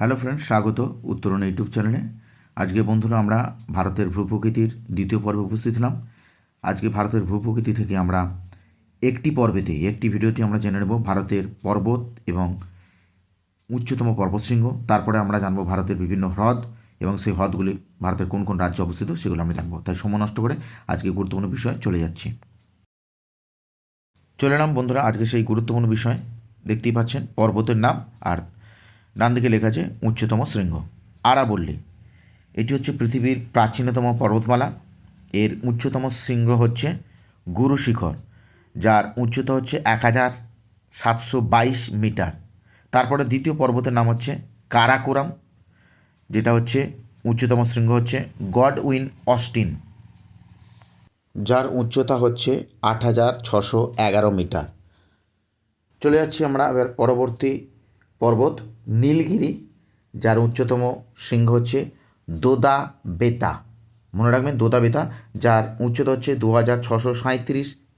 Hello friends, স্বাগত উত্তরণ YouTube চ্যানেলে। আজকে বন্ধুরা আমরা ভারতের ভূপ্রকৃতির দ্বিতীয় পর্বে উপস্থিত হলাম। আজকে ভারতের ভূপ্রকৃতি থেকে আমরা একটি পর্বেতে, একটি ভিডিওতে আমরা জেনে নেব ভারতের পর্বত এবং উচ্চতম পর্বতশৃঙ্গ। তারপরে আমরা জানব ভারতের বিভিন্ন হ্রদ এবং সেই হ্রদগুলি ভারতের কোন কোন রাজ্যে অবস্থিত সেগুলো আমরা জানব। তাই সময় নষ্ট করে আজকে গুরুত্বপূর্ণ বিষয়ে চলে যাচ্ছি। চলে এলাম বন্ধুরা, আজকে সেই গুরুত্বপূর্ণ বিষয় দেখতেই পাচ্ছেন, পর্বতের নাম আর ডান দিকে লেখা আছে উচ্চতম শৃঙ্গ। আরাবল্লী। এটি হচ্ছে পৃথিবীর প্রাচীনতম পর্বতমালা। এর উচ্চতম শৃঙ্গ হচ্ছে গুরু শিখর, যার উচ্চতা হচ্ছে এক হাজার সাতশো বাইশ মিটার। তারপরে দ্বিতীয় পর্বতের নাম হচ্ছে কারাকোরাম, যেটা হচ্ছে উচ্চতম শৃঙ্গ হচ্ছে গড উইন অস্টিন, যার উচ্চতা হচ্ছে আট হাজার ছশো এগারো মিটার। চলে যাচ্ছি আমরা এবার পরবর্তী পর্বত, নীলগিরি, যার উচ্চতম শৃঙ্গ হচ্ছে দোদা বেতা। মনে রাখবেন দোদা বেতা, যার উচ্চতা হচ্ছে দু হাজার ছশো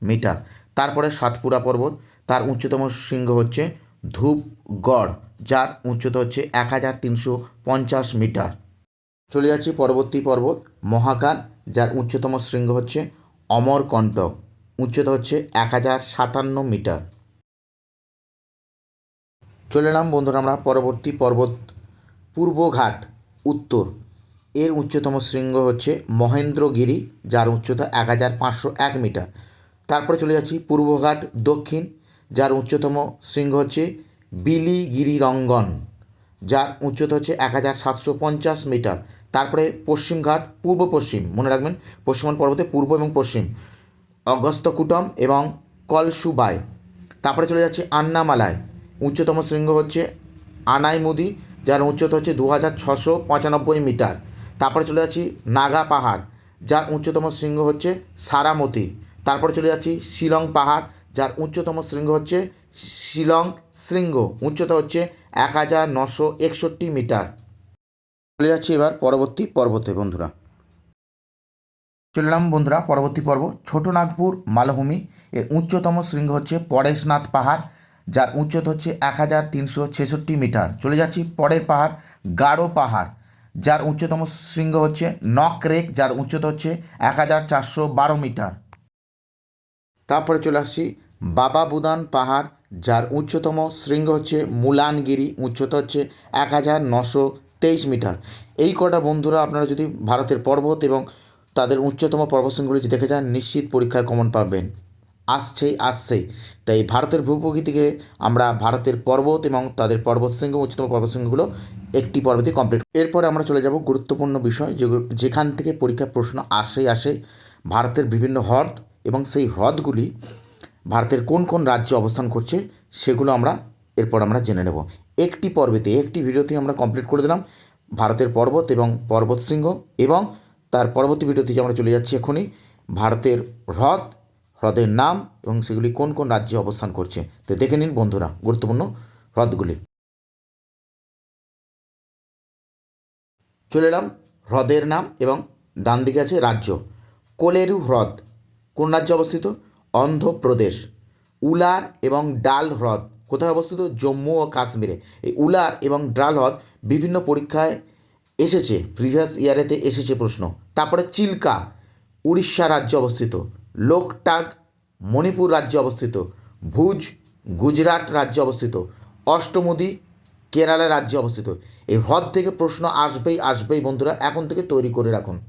মিটার। তারপরে সাতপুরা পর্বত, তার উচ্চতম শৃঙ্গ হচ্ছে ধূপগড়, যার উচ্চতা হচ্ছে এক হাজার তিনশো পঞ্চাশ মিটার। চলে যাচ্ছি পরবর্তী পর্বত, মহাকাল, যার উচ্চতম শৃঙ্গ হচ্ছে অমরকণ্টক উচ্চতা হচ্ছে এক হাজার সাতান্ন মিটার। চলে এলাম বন্ধুরা আমরা পরবর্তী পর্বত পূর্বঘাট, উত্তর। এর উচ্চতম শৃঙ্গ হচ্ছে মহেন্দ্রগিরি, যার উচ্চতা এক হাজার পাঁচশো এক মিটার। তারপরে চলে যাচ্ছি পূর্বঘাট, দক্ষিণ, যার উচ্চতম শৃঙ্গ হচ্ছে বিলিগিরি রঙ্গন যার উচ্চতা হচ্ছে এক হাজার সাতশো পঞ্চাশ মিটার। তারপরে পশ্চিমঘাট, পূর্ব পশ্চিম, মনে রাখবেন পশ্চিমবঙ্গ পর্বতে পূর্ব এবং পশ্চিম অগস্তকুটম এবং কলসুবাই। তারপরে চলে যাচ্ছে আন্নামালায় উচ্চতম শৃঙ্গ হচ্ছে আনাইমুদি, যার উচ্চতা হচ্ছে দু হাজার ছশো পঁচানব্বই মিটার। তারপরে চলে যাচ্ছি নাগা পাহাড়, যার উচ্চতম শৃঙ্গ হচ্ছে সারামতি। তারপরে চলে যাচ্ছি শিলং পাহাড়, যার উচ্চতম শৃঙ্গ হচ্ছে শিলং শৃঙ্গ। উচ্চতা হচ্ছে এক হাজার নশো একষট্টি মিটার। চলে যাচ্ছি এবার পরবর্তী পর্বতে বন্ধুরা। চললাম বন্ধুরা পরবর্তী পর্ব ছোট নাগপুর মালভূমি। এর উচ্চতম শৃঙ্গ হচ্ছে পরেশনাথ পাহাড় যার উচ্চতা হচ্ছে এক হাজার তিনশো ছেষট্টি মিটার। চলে যাচ্ছি পরের পাহাড় গাঢ় পাহাড়। যার উচ্চতম শৃঙ্গ হচ্ছে নকরেক যার উচ্চতা হচ্ছে এক হাজার চারশো বারো মিটার। তারপরে চলে আসছি বাবা বুদান পাহাড়, যার উচ্চতম শৃঙ্গ হচ্ছে মুলানগিরি, উচ্চতা হচ্ছে এক হাজার নশো তেইশ মিটার। এই কটা বন্ধুরা আপনারা যদি ভারতের পর্বত এবং তাদের উচ্চতম পর্বতশৃঙ্গগুলি দেখে যান, নিশ্চিত পরীক্ষায় কমন পাবেন। আসছেই আসছেই তাই ভারতের ভূপ্রকৃতিকে আমরা ভারতের পর্বত এবং তাদের পর্বতশৃঙ্গ উচ্চতম পর্বতশৃঙ্গগুলো একটি পর্বতে কমপ্লিট এরপরে আমরা চলে যাব গুরুত্বপূর্ণ বিষয় যেখান থেকে পরীক্ষার প্রশ্ন আসেই আসে ভারতের বিভিন্ন হ্রদ এবং সেই হ্রদগুলি ভারতের কোন কোন রাজ্যে অবস্থান করছে সেগুলো আমরা এরপর আমরা জেনে নেব। একটি পর্বেতে, একটি ভিডিওতে আমরা কমপ্লিট করে দিলাম ভারতের পর্বত এবং পর্বতশৃঙ্গ এবং তার পরবর্তী ভিডিও থেকে আমরা চলে যাচ্ছি এখনই ভারতের হ্রদ হ্রদের নাম এবং সেগুলি কোন কোন রাজ্যে অবস্থান করছে, তো দেখে নিন বন্ধুরা, গুরুত্বপূর্ণ হ্রদগুলি। চলে এলাম হ্রদের নাম এবং ডান দিকে আছে রাজ্য। কোলেরু হ্রদ, কোন রাজ্যে অবস্থিত? অন্ধ্রপ্রদেশ। উলার এবং ডাল হ্রদ, কোথায় অবস্থিত? জম্মু ও কাশ্মীরে। এই উলার এবং ডাল হ্রদ বিভিন্ন পরীক্ষায় এসেছে প্রিভিয়াস ইয়ারেতে এসেছে প্রশ্ন। তারপরে চিল্কা, উড়িষ্যা রাজ্যে অবস্থিত। লোকটাক মণিপুর রাজ্যে অবস্থিত, ভুজ, গুজরাট রাজ্যে অবস্থিত, অষ্টমুদি, কেরালা রাজ্যে অবস্থিত। এই হ্রদ থেকে প্রশ্ন আসবেই আসবেই বন্ধুরা, এখন থেকে তৈরি করে রাখুন।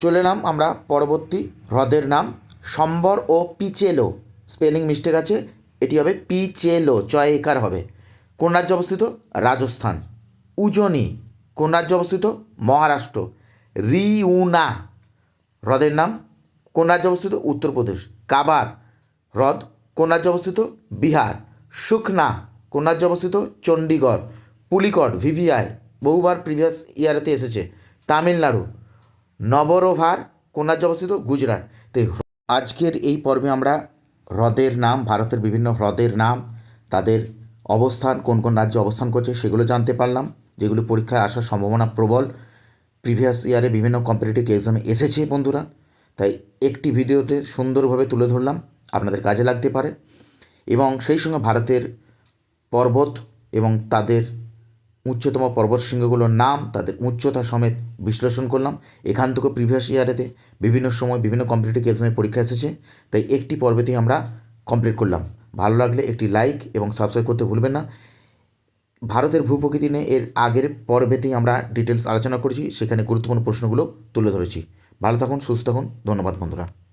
চলে এলাম আমরা পরবর্তী হ্রদের নাম। সম্বর ও পিচেলো, স্পেলিং মিস্টেক আছে, এটি হবে পিচেলো, চয় একার হবে। কোন রাজ্যে অবস্থিত? রাজস্থান। উজনি, কোন রাজ্যে অবস্থিত? মহারাষ্ট্র। রিউনা, হ্রদের নাম কোন রাজ্যে অবস্থিত? উত্তরপ্রদেশ। কাবার হ্রদ, কোন রাজ্যে অবস্থিত? বিহার। সুখনা কোন রাজ্যে অবস্থিত? চণ্ডীগড় পুলিকট, ভিভিআই, বহুবার প্রিভিয়াস ইয়ারেতে এসেছে। তামিলনাড়ু। নবরোভার, কোন রাজ্যে অবস্থিত? গুজরাট। তো আজকের এই পর্বে আমরা হ্রদের নাম, ভারতের বিভিন্ন হ্রদের নাম, তাদের অবস্থান, কোন কোন রাজ্যে অবস্থান করছে, সেগুলো জানতে পারলাম, যেগুলো পরীক্ষায় আসার সম্ভাবনা প্রবল। প্রিভিয়াস ইয়ারে বিভিন্ন কম্পিটিটিভ এক্সামে এসেছে বন্ধুরা। তাই একটি ভিডিওতে সুন্দরভাবে তুলে ধরলাম, আপনাদের কাজে লাগতে পারে। এবং সেই সঙ্গে ভারতের পর্বত এবং তাদের উচ্চতম পর্বত শৃঙ্গগুলোর নাম, তাদের উচ্চতা সমেত বিশ্লেষণ করলাম। এখান থেকে প্রিভিয়াস ইয়ারেতে বিভিন্ন সময় বিভিন্ন কম্পিটিটিভ এক্সামের পরীক্ষা এসেছে, তাই একটি পর্বেতেই আমরা কমপ্লিট করলাম। ভালো লাগলে একটি লাইক এবং সাবস্ক্রাইব করতে ভুলবেন না। ভারতের ভূপ্রকৃতি নিয়ে এর আগের পর্বেতেই আমরা ডিটেলস আলোচনা করেছি, সেখানে গুরুত্বপূর্ণ প্রশ্নগুলো তুলে ধরেছি। ভালো থাকুন সুস্থ থাকুন। ধন্যবাদ বন্ধুরা।